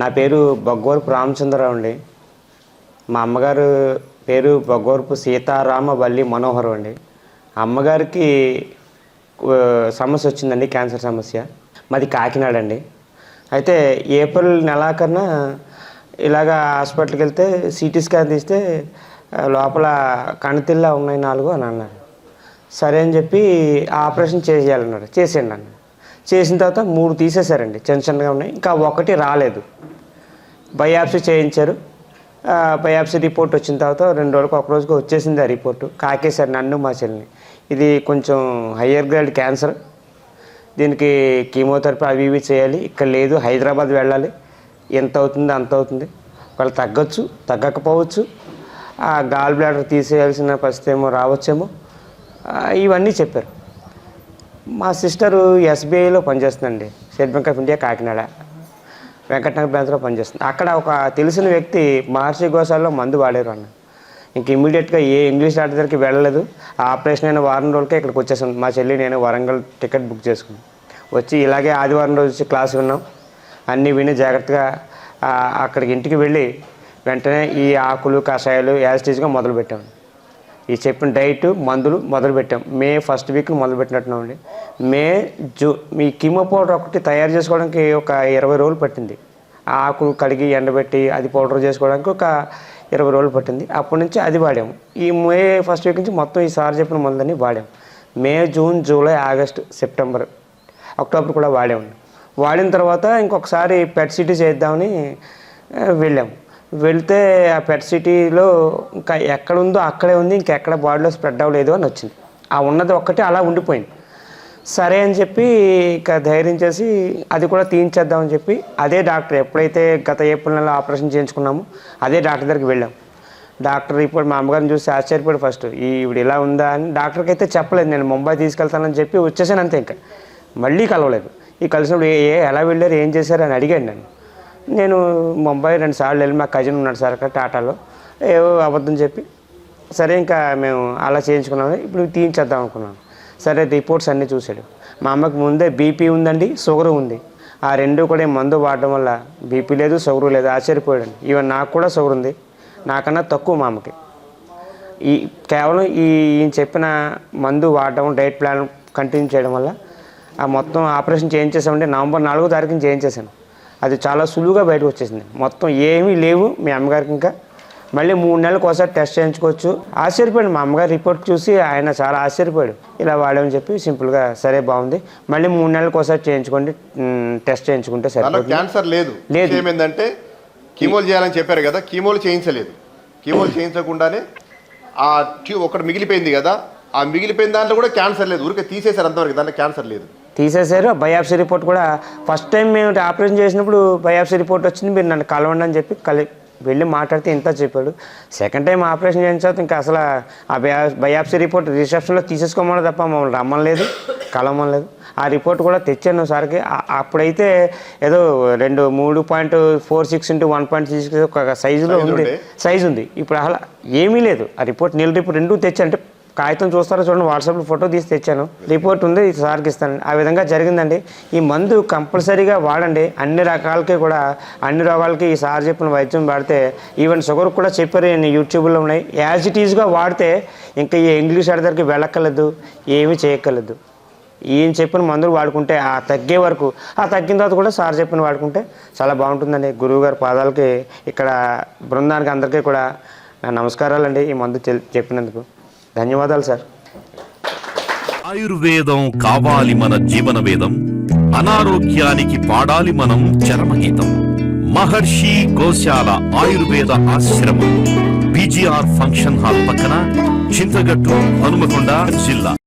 నా పేరు బొగ్గవరపు రామచంద్రరావు అండి. మా అమ్మగారు పేరు బొగ్గవరపు సీతారామ వల్లి మనోహరం అండి. అమ్మగారికి సమస్య వచ్చిందండి క్యాన్సర్ సమస్య. మాది కాకినాడ అండి. అయితే ఏప్రిల్ నెలాకన్నా ఇలాగా హాస్పిటల్కి వెళ్తే సిటీ స్కాన్ తీస్తే లోపల కణతిల్లా ఉన్నాయి నాలుగు అని అన్నారు. సరే అని చెప్పి ఆపరేషన్ చేసేయాలన్నారు. చేసేయండి అన్న చేసిన తర్వాత మూడు తీసేశారండి. చిన్న చిన్నగా ఉన్నాయి. ఇంకా ఒకటి రాలేదు. బయాప్సీ చేయించారు. బయాప్సీ రిపోర్ట్ వచ్చిన తర్వాత రెండు రోజులకు ఒక రోజుకి వచ్చేసింది ఆ రిపోర్టు. కాకేశారు నన్ను మా చెల్లిని. ఇది కొంచెం హయ్యర్ గ్రేడ్ క్యాన్సర్. దీనికి కీమోథెరపీ అవి ఇవి చేయాలి. ఇక్కడ లేదు హైదరాబాద్ వెళ్ళాలి. ఎంత అవుతుంది అంత అవుతుంది. వాళ్ళు తగ్గొచ్చు తగ్గకపోవచ్చు. ఆ గాల్ బ్లాడర్ తీసేయాల్సిన పరిస్థితి ఏమో రావచ్చేమో. ఇవన్నీ చెప్పారు. మా సిస్టరు ఎస్బీఐలో పనిచేస్తుందండి. State bank of India Kakinada. Venkatanagar పనిచేస్తుంది. అక్కడ ఒక తెలిసిన వ్యక్తి మహర్షి గోశాలలో మందు వాడారు అన్న. ఇంక ఇమీడియట్గా ఏ ఇంగ్లీష్ డాక్టర్ దగ్గరికి వెళ్ళలేదు. ఆ ఆపరేషన్ అయిన వారం రోజులకే ఇక్కడికి వచ్చేసాను మా చెల్లి నేను వరంగల్ టికెట్ బుక్ చేసుకున్నాను వచ్చి ఇలాగే ఆదివారం రోజు వచ్చి క్లాస్ విన్నాం. అన్నీ విని జాగ్రత్తగా అక్కడికి ఇంటికి వెళ్ళి వెంటనే ఈ ఆకులు కషాయాలు యాజిటీజ్గా మొదలుపెట్టాం. ఈ చెప్పిన డైట్ మందులు మొదలుపెట్టాం మే ఫస్ట్ వీక్ మొదలుపెట్టినట్టున్నామండి మే జూ మీ కిమో పౌడర్ ఒకటి తయారు చేసుకోవడానికి ఒక ఇరవై రోజులు పట్టింది. ఆకులు కడిగి ఎండబెట్టి అది పౌడర్ చేసుకోవడానికి ఒక ఇరవై రోజులు పట్టింది. అప్పటి నుంచి అది వాడాము. ఈ మే ఫస్ట్ వీక్ నుంచి మొత్తం ఈ సార్ చెప్పిన మందులన్నీ వాడాము May June July August September October కూడా వాడాము వాడిన తర్వాత ఇంకొకసారి పెట్ సిటీ చేద్దామని వెళ్ళాము. వెళ్తే ఆ పెట్ సిటీలో ఇంకా ఎక్కడ ఉందో అక్కడే ఉంది ఇంకెక్కడ బాడీలో స్ప్రెడ్ అవ్వలేదు అని వచ్చింది. ఆ ఉన్నది ఒక్కటి అలా ఉండిపోయింది. సరే అని చెప్పి ఇక ధైర్యం చేసి అది కూడా తీయించేద్దామని చెప్పి అదే డాక్టర్ ఎప్పుడైతే గత ఏప్రిల్ నెల ఆపరేషన్ చేయించుకున్నామో అదే డాక్టర్ దగ్గరికి వెళ్ళాం. డాక్టర్ ఇప్పుడు మా అమ్మగారిని చూసి ఆశ్చర్యపడి ఫస్ట్. ఈ ఇలా ఉందా అని డాక్టర్కి అయితే చెప్పలేదు. నేను ముంబై తీసుకెళ్తానని చెప్పి వచ్చేసాను అంతే ఇంకా. మళ్ళీ కలవలేదు. ఈ కలిసినప్పుడు ఏ ఏ ఎలా వెళ్ళారు ఏం చేశారు అని అడిగాను నన్ను. నేను ముంబై రెండు సార్లు వెళ్ళి మా కజిన్ ఉన్నాడు సార్ అక్కడ టాటాలో. ఏవో అబద్ధం చెప్పి సరే ఇంకా మేము అలా చేయించుకున్నాము. ఇప్పుడు తీయించేద్దాం అనుకున్నాను. సరే రిపోర్ట్స్ అన్నీ చూశాడు. మా అమ్మకి ముందే బీపీ ఉందండి షుగర్ ఉంది. ఆ రెండు కూడా మందు వాడడం వల్ల బీపీ లేదు షుగర్ లేదు ఆశ్చర్యపోయాడు ఈవెన్ నాకు కూడా షుగర్ ఉంది. నాకన్నా తక్కువ మా అమ్మకి. ఈ కేవలం ఈ ఈయన చెప్పిన మందు వాడడం డైట్ ప్లాన్ కంటిన్యూ చేయడం వల్ల ఆ మొత్తం ఆపరేషన్ చేయించేసామంటే నవంబర్ నాలుగో తారీఖున చేయించేసాను అది చాలా సులువుగా బయటకు వచ్చేసింది. మొత్తం ఏమీ లేవు మీ అమ్మగారికి ఇంకా. మళ్ళీ మూడు నెలలకు ఒకసారి టెస్ట్ చేయించుకోవచ్చు. ఆశ్చర్యపోయాడు మా అమ్మగారి రిపోర్ట్ చూసి ఆయన చాలా ఆశ్చర్యపోయాడు. ఇలా వాడామని చెప్పి సింపుల్గా సరే బాగుంది. మళ్ళీ మూడు నెలలకు ఒకసారి చేయించుకోండి. టెస్ట్ చేయించుకుంటే సరిపోతుంది. క్యాన్సర్ లేదు. లేదు. ఏంటంటే కీమోలు చేయాలని చెప్పారు కదా కీమోలు చేయించలేదు. కీమోలు చేయించకుండానే ఆ ట్యూబ్ ఒకటి మిగిలిపోయింది కదా ఆ మిగిలిపోయిన దాంట్లో కూడా క్యాన్సర్ లేదు. ఊరికే తీసేశారు అంతవరకు దాంట్లో క్యాన్సర్ లేదు. తీసేశారు. బయాప్సీ రిపోర్ట్ కూడా ఫస్ట్ టైం మేము ఆపరేషన్ చేసినప్పుడు బయాప్సీ రిపోర్ట్ వచ్చింది. మీరు నన్ను కలవండి అని చెప్పి కలి వెళ్ళి మాట్లాడితే ఇంత చెప్పాడు. సెకండ్ టైం ఆపరేషన్ చేసిన తర్వాత ఇంకా అసలు ఆ బయా బయాప్సీ రిపోర్ట్ రిసెప్షన్లో తీసేసుకోమని తప్ప మమ్మల్ని రమ్మలేదు కలవమలేదు ఆ రిపోర్ట్ కూడా తెచ్చాను సార్కి. అప్పుడైతే ఏదో రెండు మూడు point four six into one point six ఒక సైజులో ఉంది. సైజు ఉంది. ఇప్పుడు అసలు ఏమీ లేదు. ఆ రిపోర్ట్ నీళ్ళ రిపోర్ట్ రెండు తెచ్చి అంటే కాగితం చూస్తారో చూడండి వాట్సాప్లో ఫోటో తీసి తెచ్చాను. రిపోర్ట్ ఉంది సార్కి ఇస్తాను. ఆ విధంగా జరిగిందండి. ఈ మందు కంపల్సరీగా వాడండి. అన్ని రకాలకి కూడా అన్ని రోగాలకి ఈ సార్ చెప్పిన వైద్యం వాడితే ఈవెన్ షుగర్ కూడా చెప్పారు నేను యూట్యూబ్లో ఉన్నాయి. యాజ్ ఇట్ ఈజ్గా వాడితే ఇంకా ఈ ఇంగ్లీష్ దగ్గరికి వెళ్ళక్కర్లేదు ఏమీ చేయక్కర్లేదు. ఈయన చెప్పిన మందులు వాడుకుంటే ఆ తగ్గే వరకు ఆ తగ్గిన తర్వాత కూడా సార్ చెప్పిన వాడుకుంటే చాలా బాగుంటుందండి. గురువు గారి పాదాలకి ఇక్కడ బృందానికి అందరికీ కూడా నా నమస్కారాలండి ఈ మందు చెప్పినందుకు. ధన్యవాదాలు సార్. ఆయుర్వేదం కావాలి మన జీవన వేదం అనారోగ్యానికి పాడాలి మనం చరమగీతం. మహర్షి గోశాల ఆయుర్వేద ఆశ్రమం బీజీఆర్ ఫంక్షన్ హాల్ పక్కన చింతగట్టు హనుమకొండ జిల్లా.